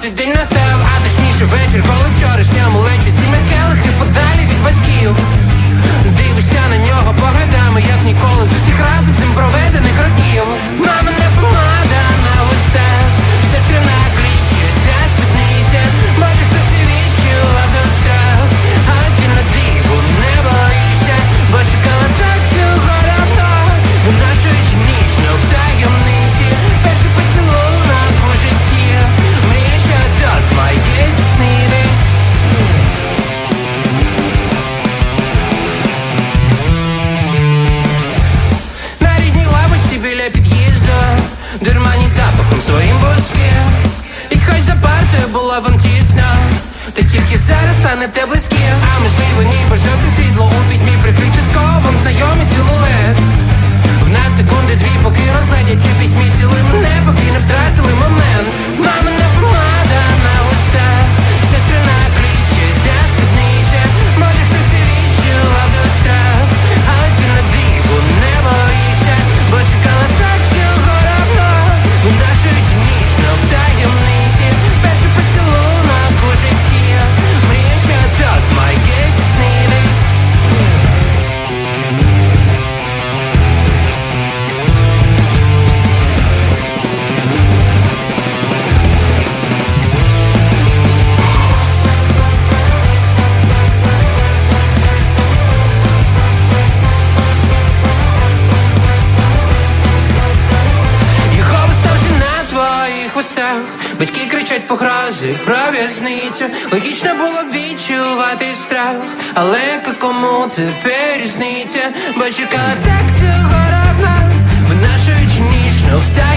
Si tienes станете близькі, а можливо, ніби жовте світло у пітьмі прикрить частковим знайомі силует. звучать погрози, про Логічно було б відчувати страх, але кому тепер різниця, бо чекала так цього равна, в нашу ніжну втрату